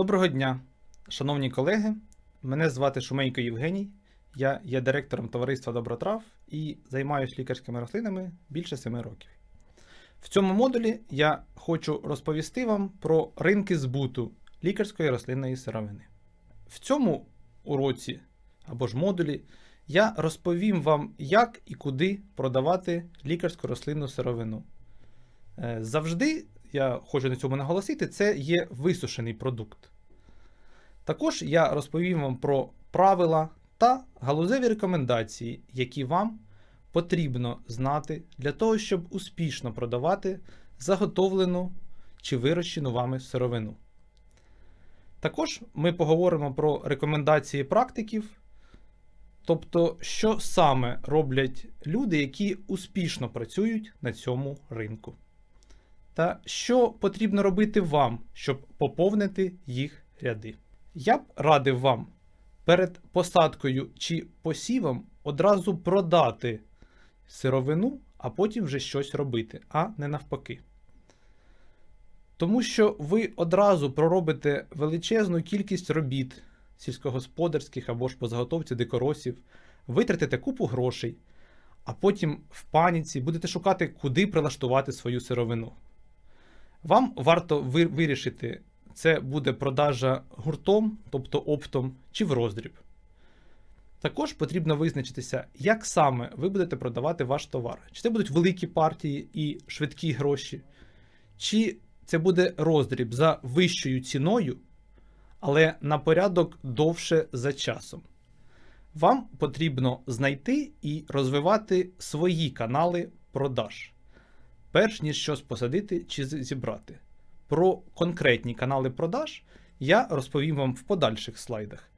Доброго дня, шановні колеги. Мене звати Шумейко Євгеній. Я є директором товариства Добротрав і займаюся лікарськими рослинами більше 7 років. В цьому модулі я хочу розповісти вам про ринки збуту лікарської рослинної сировини. В цьому уроці або ж модулі я розповім вам, як і куди продавати лікарську рослинну сировину. Е, Завжди, я хочу на цьому наголосити, це є висушений продукт. Також я розповім вам про правила та галузеві рекомендації, які вам потрібно знати для того, щоб успішно продавати заготовлену чи вирощену вами сировину. Також ми поговоримо про рекомендації практиків, тобто, що саме роблять люди, які успішно працюють на цьому ринку. Та що потрібно робити вам, щоб поповнити їх ряди. Я б радив вам перед посадкою чи посівом одразу продати сировину, а потім вже щось робити, а не навпаки. Тому що ви одразу проробите величезну кількість робіт сільськогосподарських або ж по заготовці дикоросів, витратите купу грошей, а потім в паніці будете шукати, куди прилаштувати свою сировину. Вам варто вирішити, це буде продажа гуртом, тобто оптом, чи в роздріб. Також потрібно визначитися, як саме ви будете продавати ваш товар. Чи це будуть великі партії і швидкі гроші, чи це буде роздріб за вищою ціною, але на порядок довше за часом. Вам потрібно знайти і розвивати свої канали продаж, перш ніж щось посадити чи зібрати. Про конкретні канали продаж я розповім вам в подальших слайдах.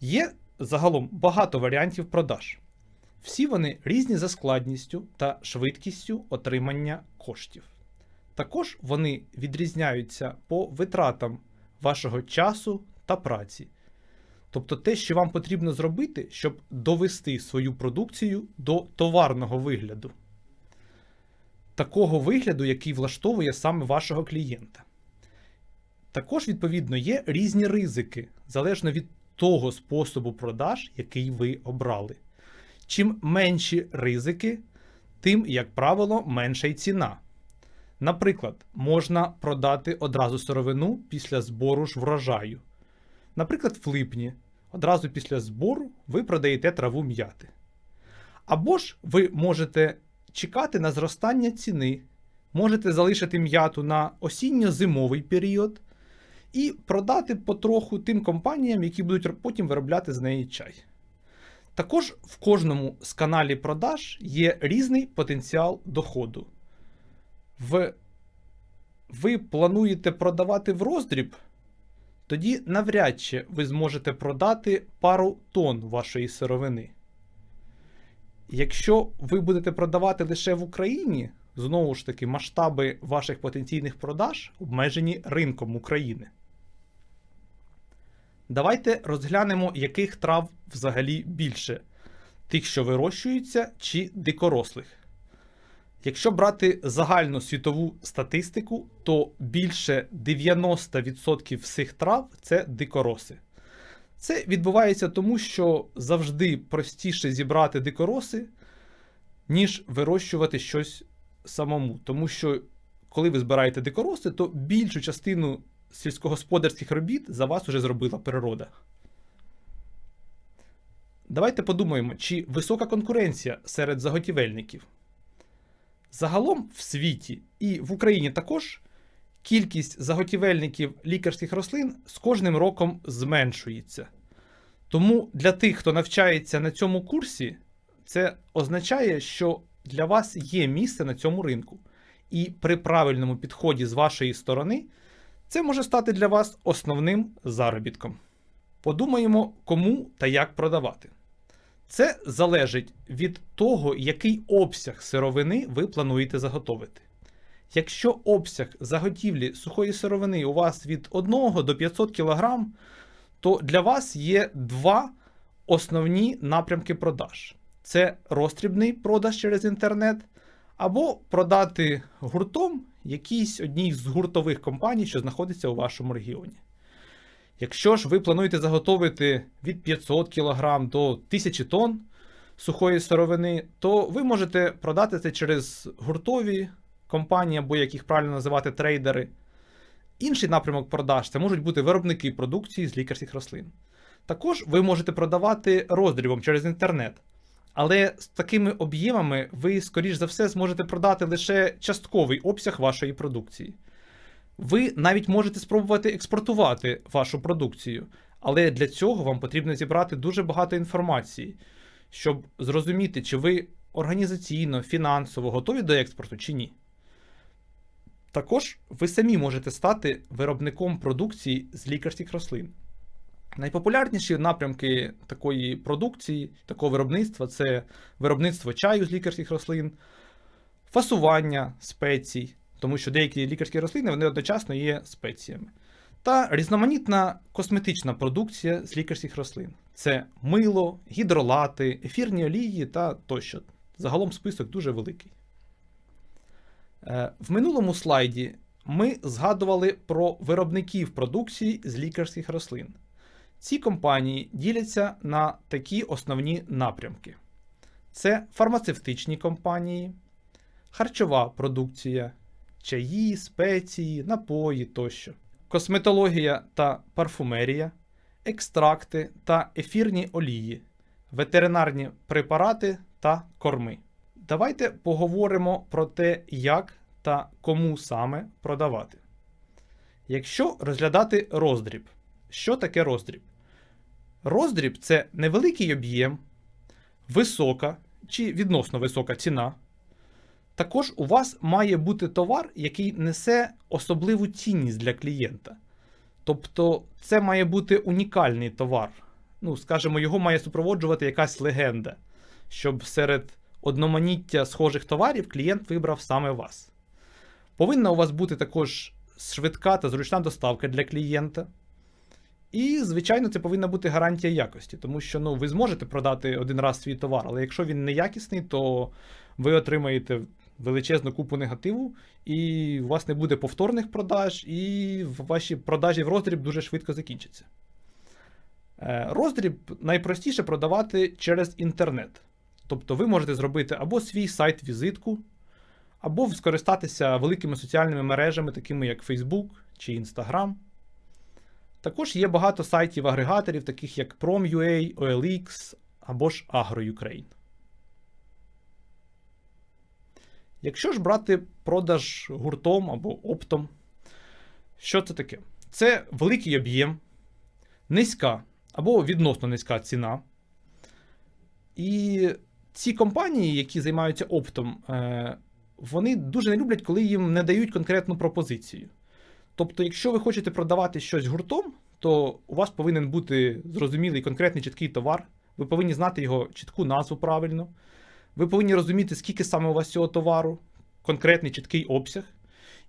Є загалом багато варіантів продаж. Всі вони різні за складністю та швидкістю отримання коштів. Також вони відрізняються по витратам вашого часу та праці. Тобто те, що вам потрібно зробити, щоб довести свою продукцію до товарного вигляду. Такого вигляду, який влаштовує саме вашого клієнта. Також, відповідно, є різні ризики, залежно від того способу продаж, який ви обрали. Чим менші ризики, тим, як правило, менша й ціна. Наприклад, можна продати одразу сировину після збору ж врожаю. Наприклад, в липні, одразу після збору ви продаєте траву м'яти. Або ж ви можете чекати на зростання ціни, можете залишити м'яту на осінньо-зимовий період і продати потроху тим компаніям, які будуть потім виробляти з неї чай. Також в кожному з каналів продаж є різний потенціал доходу. В... Ви плануєте продавати в роздріб, тоді навряд чи ви зможете продати пару тонн вашої сировини. Якщо ви будете продавати лише в Україні, знову ж таки, масштаби ваших потенційних продаж обмежені ринком України. Давайте розглянемо, яких трав взагалі більше: тих, що вирощуються, чи дикорослих. Якщо брати загальну світову статистику, то більше 90% всіх трав це дикороси. Це відбувається тому, що завжди простіше зібрати дикороси, ніж вирощувати щось самому. Тому що, коли ви збираєте дикороси, то більшу частину сільськогосподарських робіт за вас вже зробила природа. Давайте подумаємо, чи висока конкуренція серед заготівельників. Загалом в світі і в Україні також кількість заготівельників лікарських рослин з кожним роком зменшується. Тому для тих, хто навчається на цьому курсі, це означає, що для вас є місце на цьому ринку. І при правильному підході з вашої сторони це може стати для вас основним заробітком. Подумаємо, кому та як продавати. Це залежить від того, який обсяг сировини ви плануєте заготовити. Якщо обсяг заготівлі сухої сировини у вас від 1 до 500 кг, то для вас є два основні напрямки продаж: це розтрібний продаж через інтернет, або продати гуртом якійсь одній з гуртових компаній, що знаходиться у вашому регіоні. Якщо ж ви плануєте заготовити від 500 кг до 1000 тонн сухої сировини, то ви можете продати це через гуртові компанії, або як їх правильно називати трейдери. Інший напрямок продаж це можуть бути виробники продукції з лікарських рослин. Також ви можете продавати роздрібом через інтернет. Але з такими об'ємами ви, скоріш за все, зможете продати лише частковий обсяг вашої продукції. Ви навіть можете спробувати експортувати вашу продукцію, але для цього вам потрібно зібрати дуже багато інформації, щоб зрозуміти, чи ви організаційно, фінансово готові до експорту чи ні. Також ви самі можете стати виробником продукції з лікарських рослин. Найпопулярніші напрямки такої продукції, такого виробництва це виробництво чаю з лікарських рослин, фасування спецій, тому що деякі лікарські рослини вони одночасно є спеціями, та різноманітна косметична продукція з лікарських рослин. Це мило, гідролати, ефірні олії та тощо. Загалом список дуже великий. Е, В минулому слайді ми згадували про виробників продукції з лікарських рослин. Ці компанії діляться на такі основні напрямки: це фармацевтичні компанії, харчова продукція, чаї, спеції, напої тощо, косметологія та парфумерія, екстракти та ефірні олії, ветеринарні препарати та корми. Давайте поговоримо про те, як та кому саме продавати. Якщо розглядати роздріб, що таке роздріб? Роздріб це невеликий об'єм, висока чи відносно висока ціна. Також у вас має бути товар, який несе особливу цінність для клієнта. Тобто, це має бути унікальний товар. Ну, скажімо, його має супроводжувати якась легенда, щоб серед одноманіття схожих товарів клієнт вибрав саме вас. Повинна у вас бути також швидка та зручна доставка для клієнта. І, звичайно, це повинна бути гарантія якості, тому що ну, ви зможете продати один раз свій товар, але якщо він неякісний, то ви отримаєте величезну купу негативу, і у вас не буде повторних продаж, і ваші продажі в роздріб дуже швидко закінчаться. Е, Роздріб найпростіше продавати через інтернет. Тобто ви можете зробити або свій сайт-візитку, або скористатися великими соціальними мережами, такими як Facebook чи Instagram. Також є багато сайтів-агрегаторів, таких як Prom.ua, OLX або ж AgroUkraine. Якщо ж брати продаж гуртом або оптом, що це таке? Це великий об'єм, низька або відносно низька ціна. І ці компанії, які займаються оптом, е, вони дуже не люблять, коли їм не дають конкретну пропозицію. Тобто, якщо ви хочете продавати щось гуртом, то у вас повинен бути зрозумілий конкретний чіткий товар, ви повинні знати його чітку назву правильно, ви повинні розуміти, скільки саме у вас цього товару, конкретний чіткий обсяг,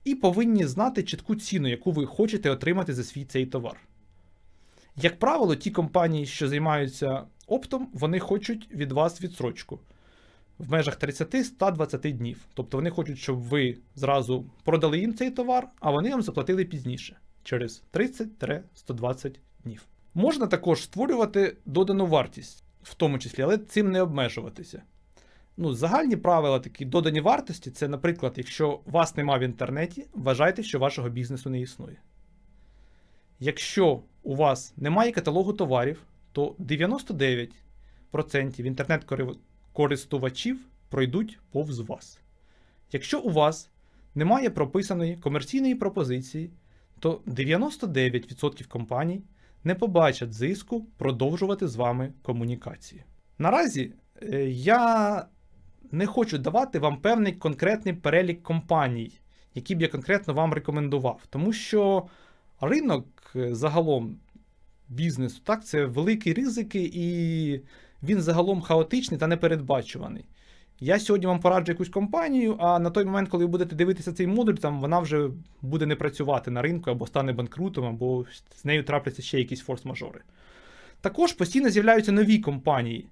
і повинні знати чітку ціну, яку ви хочете отримати за свій цей товар. Як правило, ті компанії, що займаються оптом, вони хочуть від вас відсрочку в межах 30-120 днів. Тобто вони хочуть, щоб ви зразу продали їм цей товар, а вони вам заплатили пізніше через 30-120 днів. Можна також створювати додану вартість, в тому числі, але цим не обмежуватися. Ну, загальні правила такі додані вартості це, наприклад, якщо вас нема в інтернеті, вважайте, що вашого бізнесу не існує. Якщо у вас немає каталогу товарів, то 99% інтернет-користувачів пройдуть повз вас. Якщо у вас немає прописаної комерційної пропозиції, то 99% компаній не побачать зиску продовжувати з вами комунікації. Наразі е, я не хочу давати вам певний конкретний перелік компаній, які б я конкретно вам рекомендував, тому що ринок е, загалом бізнесу так, це великі ризики, і він загалом хаотичний та непередбачуваний. Я сьогодні вам пораджу якусь компанію, а на той момент, коли ви будете дивитися цей модуль, там вона вже буде не працювати на ринку, або стане банкрутом, або з нею трапляться ще якісь форс-мажори. Також постійно з'являються нові компанії.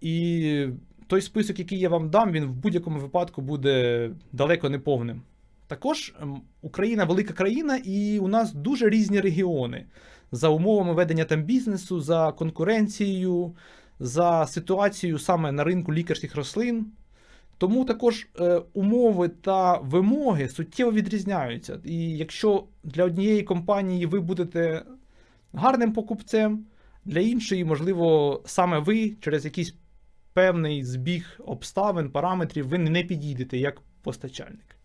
І той список, який я вам дам, він в будь-якому випадку буде далеко не повним. Також ем, Україна велика країна, і у нас дуже різні регіони. за умовами ведення там бізнесу, за конкуренцією, за ситуацією саме на ринку лікарських рослин. Тому також е, умови та вимоги суттєво відрізняються. І якщо для однієї компанії ви будете гарним покупцем, для іншої, можливо, саме ви через якийсь певний збіг обставин, параметрів, ви не підійдете як постачальник.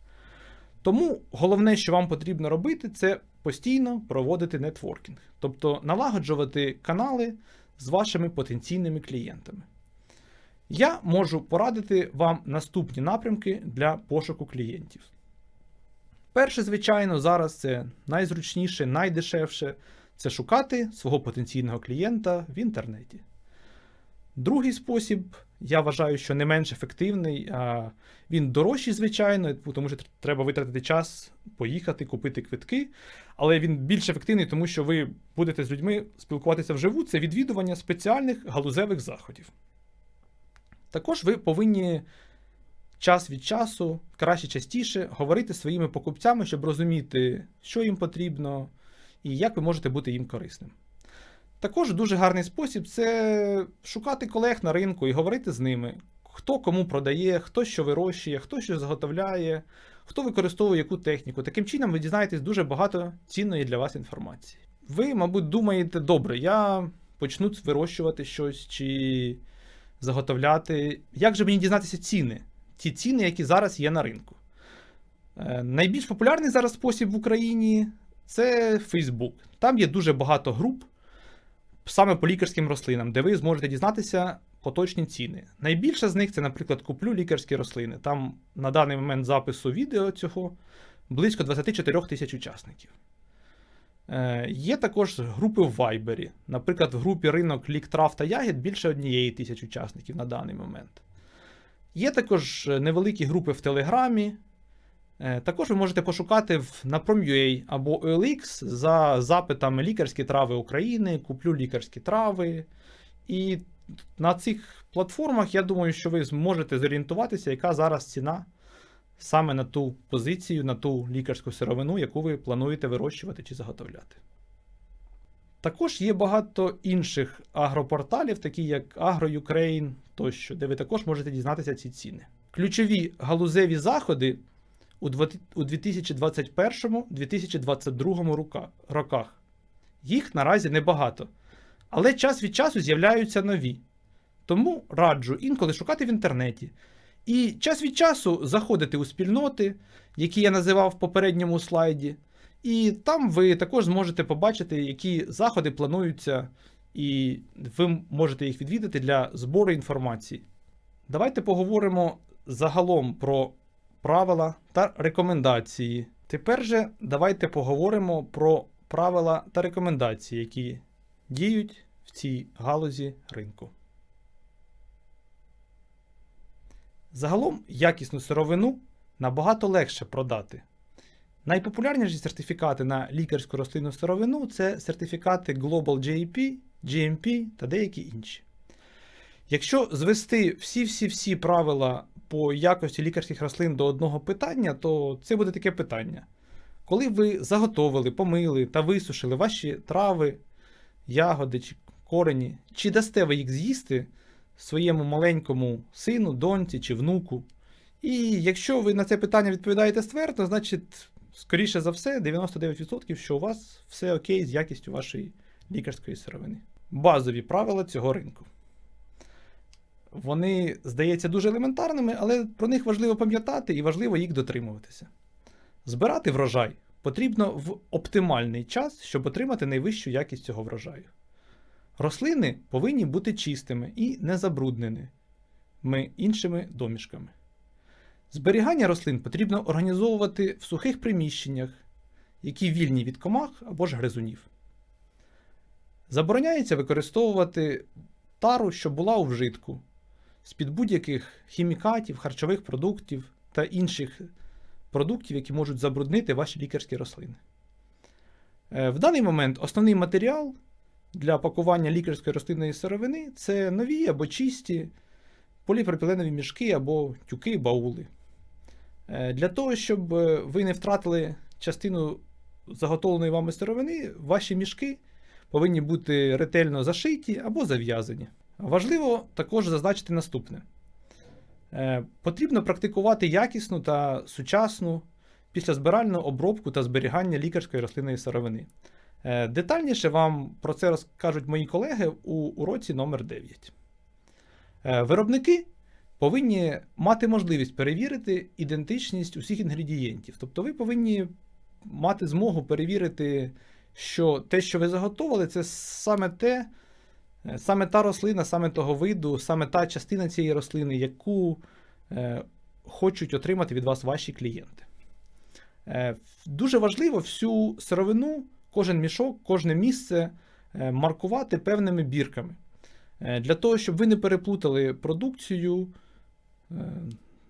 Тому головне, що вам потрібно робити, це постійно проводити нетворкінг, тобто налагоджувати канали з вашими потенційними клієнтами. Я можу порадити вам наступні напрямки для пошуку клієнтів. Перше, звичайно, зараз це найзручніше, найдешевше це шукати свого потенційного клієнта в інтернеті. Другий спосіб, я вважаю, що не менш ефективний, він дорожчий, звичайно, тому що треба витратити час, поїхати, купити квитки. Але він більш ефективний, тому що ви будете з людьми спілкуватися вживу, це відвідування спеціальних галузевих заходів. Також ви повинні час від часу, краще частіше, говорити своїми покупцями, щоб розуміти, що їм потрібно і як ви можете бути їм корисним. Також дуже гарний спосіб це шукати колег на ринку і говорити з ними, хто кому продає, хто що вирощує, хто що заготовляє, хто використовує яку техніку. Таким чином ви дізнаєтесь дуже багато цінної для вас інформації. Ви, мабуть, думаєте, добре, я почну вирощувати щось чи заготовляти. Як же мені дізнатися ціни? Ті ціни, які зараз є на ринку. Е, Найбільш популярний зараз спосіб в Україні це Facebook. Там є дуже багато груп саме по лікарським рослинам, де ви зможете дізнатися поточні ціни. Найбільше з них це, наприклад, куплю лікарські рослини. Там на даний момент запису відео цього близько 24 тисяч учасників. Е, Є також групи в Вайбері. Наприклад, в групі ринок лік трав та ягід більше однієї тисяч учасників на даний момент. Є також невеликі групи в Телеграмі. Е, Також ви можете пошукати в Prom.ua або OLX за запитами лікарські трави України, куплю лікарські трави. І на цих платформах я думаю, що ви зможете зорієнтуватися, яка зараз ціна саме на ту позицію, на ту лікарську сировину, яку ви плануєте вирощувати чи заготовляти. Також є багато інших агропорталів, такі як AgroUkraine тощо, де ви також можете дізнатися ці ціни. Ключові галузеві заходи у 2021-2022 роках. Їх наразі небагато. Але час від часу з'являються нові. Тому раджу інколи шукати в інтернеті. І час від часу заходити у спільноти, які я називав в попередньому слайді. І там ви також зможете побачити, які заходи плануються, і ви можете їх відвідати для збору інформації. Давайте поговоримо загалом про правила та рекомендації. Тепер же давайте поговоримо про правила та рекомендації, які діють в цій галузі ринку. Загалом якісну сировину набагато легше продати. Найпопулярніші сертифікати на лікарську рослинну сировину це сертифікати Global GAP, GMP та деякі інші. Якщо звести всі-всі-всі правила по якості лікарських рослин до одного питання, то це буде таке питання. Коли ви заготовили, помили та висушили ваші трави, ягоди чи корені, чи дасте ви їх з'їсти своєму маленькому сину, доньці чи внуку? І якщо ви на це питання відповідаєте ствердно, значить, скоріше за все, 99%, що у вас все окей з якістю вашої лікарської сировини. Базові правила цього ринку. Вони, здається, дуже елементарними, але про них важливо пам'ятати і важливо їх дотримуватися. Збирати врожай потрібно в оптимальний час, щоб отримати найвищу якість цього врожаю. Рослини повинні бути чистими і незабрудненими іншими домішками. Зберігання рослин потрібно організовувати в сухих приміщеннях, які вільні від комах або ж гризунів. Забороняється використовувати тару, що була у вжитку, з-під будь-яких хімікатів, харчових продуктів та інших продуктів, які можуть забруднити ваші лікарські рослини. Е, В даний момент основний матеріал для пакування лікарської рослинної сировини це нові або чисті поліпропіленові мішки або тюки, баули. Е, Для того, щоб е, ви не втратили частину заготовленої вами сировини, ваші мішки повинні бути ретельно зашиті або зав'язані. Важливо також зазначити наступне: Е, потрібно практикувати якісну та сучасну післязбиральну обробку та зберігання лікарської рослинної сировини. Е, Детальніше вам про це розкажуть мої колеги у уроці номер 9. Е, Виробники повинні мати можливість перевірити ідентичність усіх інгредієнтів. Тобто ви повинні мати змогу перевірити, що те, що ви заготовили, це саме те, саме та рослина, саме того виду, саме та частина цієї рослини, яку е, хочуть отримати від вас ваші клієнти. Е, дуже важливо всю сировину, кожен мішок, кожне місце е, маркувати певними бірками. Е, Для того, щоб ви не переплутали продукцію е,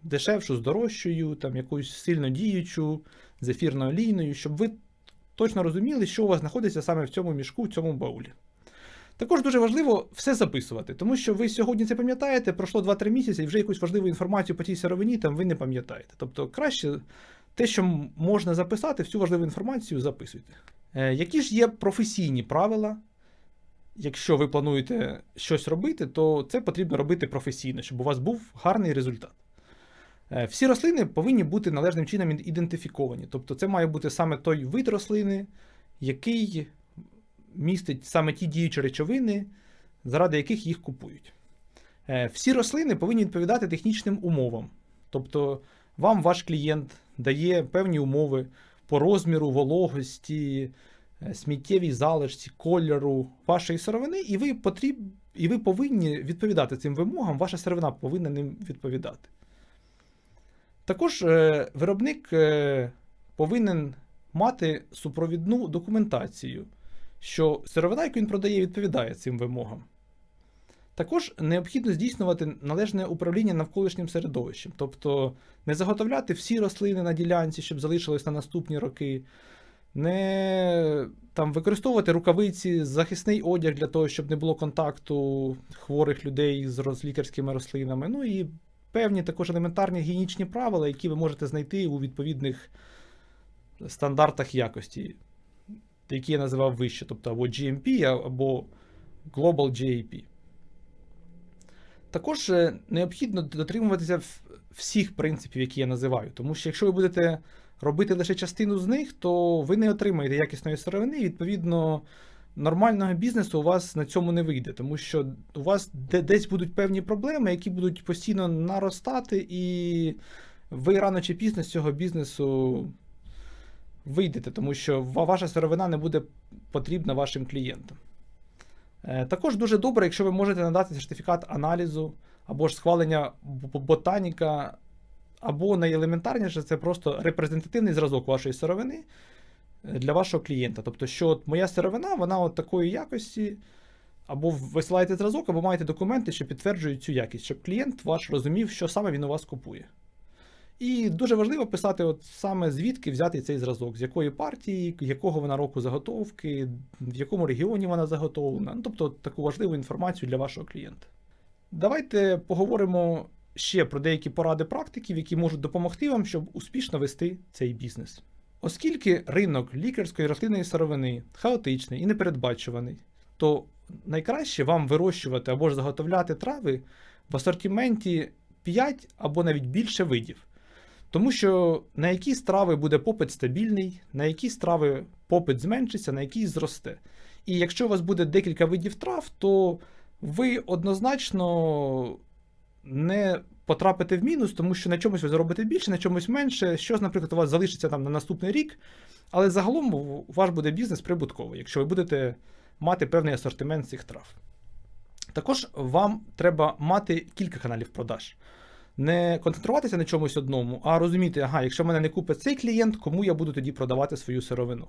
дешевшу з дорожчою, там якусь сильно діючу, з ефірною олійною, щоб ви точно розуміли, що у вас знаходиться саме в цьому мішку, в цьому баулі. Також дуже важливо все записувати, тому що ви сьогодні це пам'ятаєте, пройшло 2-3 місяці, і вже якусь важливу інформацію по цій сировині там ви не пам'ятаєте. Тобто краще те, що можна записати, всю важливу інформацію записуйте. Е, які ж є професійні правила? Якщо ви плануєте щось робити, то це потрібно робити професійно, щоб у вас був гарний результат. Е, Всі рослини повинні бути належним чином ідентифіковані. Тобто це має бути саме той вид рослини, який містить саме ті діючі речовини, заради яких їх купують. Е, Всі рослини повинні відповідати технічним умовам. Тобто вам ваш клієнт дає певні умови по розміру, вологості, е, сміттєвій залишці, кольору вашої сировини, і ви, потріб... і ви повинні відповідати цим вимогам, ваша сировина повинна ним відповідати. Також е, виробник повинен мати супровідну документацію, що сировина, яку він продає, відповідає цим вимогам. Також необхідно здійснювати належне управління навколишнім середовищем, тобто не заготовляти всі рослини на ділянці, щоб залишились на наступні роки, не там, використовувати рукавиці, захисний одяг для того, щоб не було контакту хворих людей з лікарськими рослинами. Ну і певні також елементарні гігієнічні правила, які ви можете знайти у відповідних стандартах якості, які я називав вище, тобто або GMP, або Global GAP. Також е, необхідно дотримуватися всіх принципів, які я називаю. Тому що якщо ви будете робити лише частину з них, то ви не отримаєте якісної сировини, і відповідно нормального бізнесу у вас на цьому не вийде, тому що у вас десь будуть певні проблеми, які будуть постійно наростати, і ви рано чи пізно з цього бізнесу вийдете, тому що ваша сировина не буде потрібна вашим клієнтам. Е, Також дуже добре, якщо ви можете надати сертифікат аналізу або ж схвалення ботаніка, або найелементарніше це просто репрезентативний зразок вашої сировини е, для вашого клієнта. Тобто, що от моя сировина, вона от такої якості, або висилаєте зразок, або маєте документи, що підтверджують цю якість, щоб клієнт ваш розумів, що саме він у вас купує. І дуже важливо писати, от саме звідки взяти цей зразок, з якої партії, якого вона року заготовки, в якому регіоні вона заготовлена. Ну, тобто таку важливу інформацію для вашого клієнта. Давайте поговоримо ще про деякі поради практиків, які можуть допомогти вам, щоб успішно вести цей бізнес. Оскільки ринок лікарської рослинної сировини хаотичний і непередбачуваний, то найкраще вам вирощувати або ж заготовляти трави в асортименті 5 або навіть більше видів. Тому що на які страви буде попит стабільний, на які страви попит зменшиться, на які зросте. І якщо у вас буде декілька видів трав, то ви однозначно не потрапите в мінус, тому що на чомусь ви заробите більше, на чомусь менше. Щось, наприклад, у вас залишиться там на наступний рік, але загалом ваш буде бізнес прибутковий, якщо ви будете мати певний асортимент цих трав. Також вам треба мати кілька каналів продаж. Не концентруватися на чомусь одному, а розуміти, ага, якщо мене не купить цей клієнт, кому я буду тоді продавати свою сировину.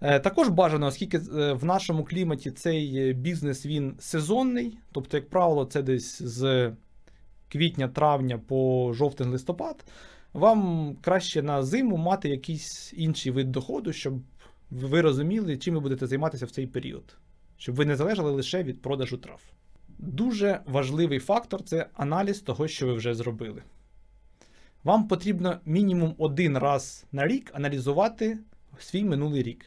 Е, Також бажано, оскільки е, в нашому кліматі цей е, бізнес він сезонний, тобто, як правило, це десь з квітня-травня по жовтень-листопад, вам краще на зиму мати якийсь інший вид доходу, щоб ви розуміли, чим ви будете займатися в цей період, щоб ви не залежали лише від продажу трав. Дуже важливий фактор це аналіз того, що ви вже зробили. Вам потрібно мінімум один раз на рік аналізувати свій минулий рік.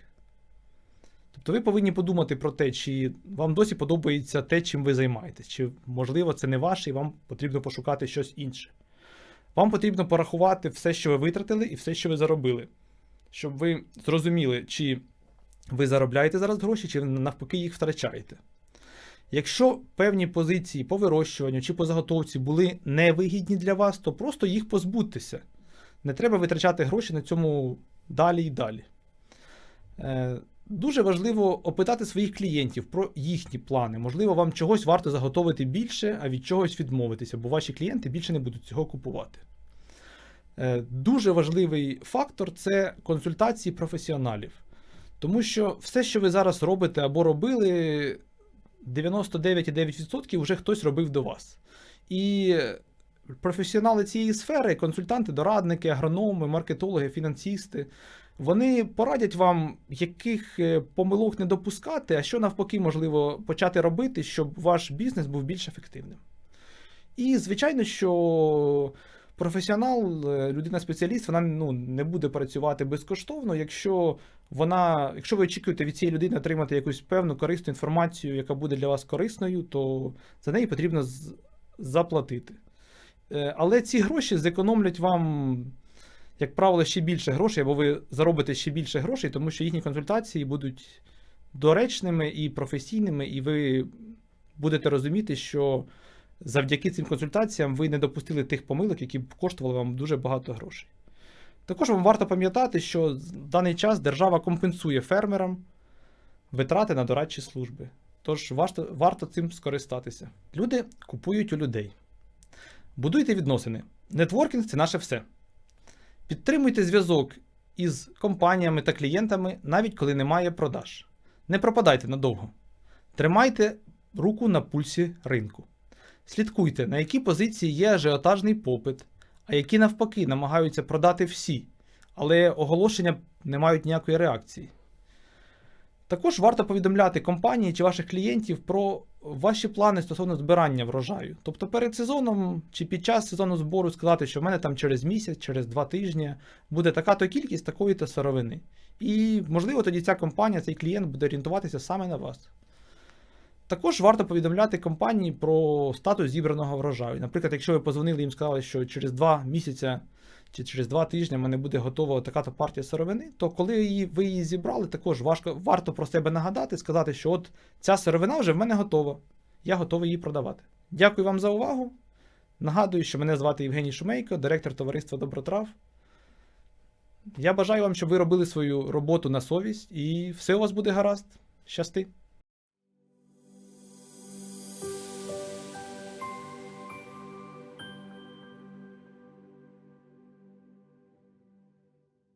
Тобто ви повинні подумати про те, чи вам досі подобається те, чим ви займаєтесь, чи можливо це не ваше, і вам потрібно пошукати щось інше. Вам потрібно порахувати все, що ви витратили, і все, що ви заробили, щоб ви зрозуміли, чи ви заробляєте зараз гроші, чи навпаки їх втрачаєте. Якщо певні позиції по вирощуванню чи по заготовці були невигідні для вас, то просто їх позбудьтеся. Не треба витрачати гроші на цьому далі і далі. Е, Дуже важливо опитати своїх клієнтів про їхні плани. Можливо, вам чогось варто заготовити більше, а від чогось відмовитися, бо ваші клієнти більше не будуть цього купувати. Е, Дуже важливий фактор це консультації професіоналів. Тому що все, що ви зараз робите або робили, 99,9% вже хтось робив до вас. І професіонали цієї сфери, консультанти, дорадники, агрономи, маркетологи, фінансісти, вони порадять вам, яких е, помилок не допускати, а що навпаки можливо почати робити, щоб ваш бізнес був більш ефективним. І, звичайно, що професіонал, е, людина-спеціаліст, вона ну, не буде працювати безкоштовно, якщо вона, якщо ви очікуєте від цієї людини отримати якусь певну корисну інформацію, яка буде для вас корисною, то за неї потрібно заплатити. Е, Але ці гроші зекономлять вам, як правило, ще більше грошей, або ви заробите ще більше грошей, тому що їхні консультації будуть доречними і професійними, і ви будете розуміти, що завдяки цим консультаціям ви не допустили тих помилок, які б коштували вам дуже багато грошей. Також вам варто пам'ятати, що в даний час держава компенсує фермерам витрати на дорадчі служби. Тож варто, варто цим скористатися. Люди купують у людей. Будуйте відносини. Нетворкінг це наше все. Підтримуйте зв'язок із компаніями та клієнтами, навіть коли немає продаж. Не пропадайте надовго. Тримайте руку на пульсі ринку. Слідкуйте, на які позиції є ажіотажний попит, а які навпаки намагаються продати всі, але оголошення не мають ніякої реакції. Також варто повідомляти компанії чи ваших клієнтів про ваші плани стосовно збирання врожаю. Тобто перед сезоном чи під час сезону збору сказати, що в мене там через місяць, через два тижні буде така-то кількість такої-то сировини. І, можливо, тоді ця компанія, цей клієнт буде орієнтуватися саме на вас. Також варто повідомляти компанії про статус зібраного врожаю. Наприклад, якщо ви позвонили їм сказали, що через два місяця чи через два тижні мене буде готова така-то партія сировини, то коли її, ви її зібрали, також важко, варто про себе нагадати, сказати, що от ця сировина вже в мене готова. Я готовий її продавати. Дякую вам за увагу. Нагадую, що мене звати Євгеній Шумейко, директор товариства Добротрав. Я бажаю вам, щоб ви робили свою роботу на совість, і все у вас буде гаразд. Щасти!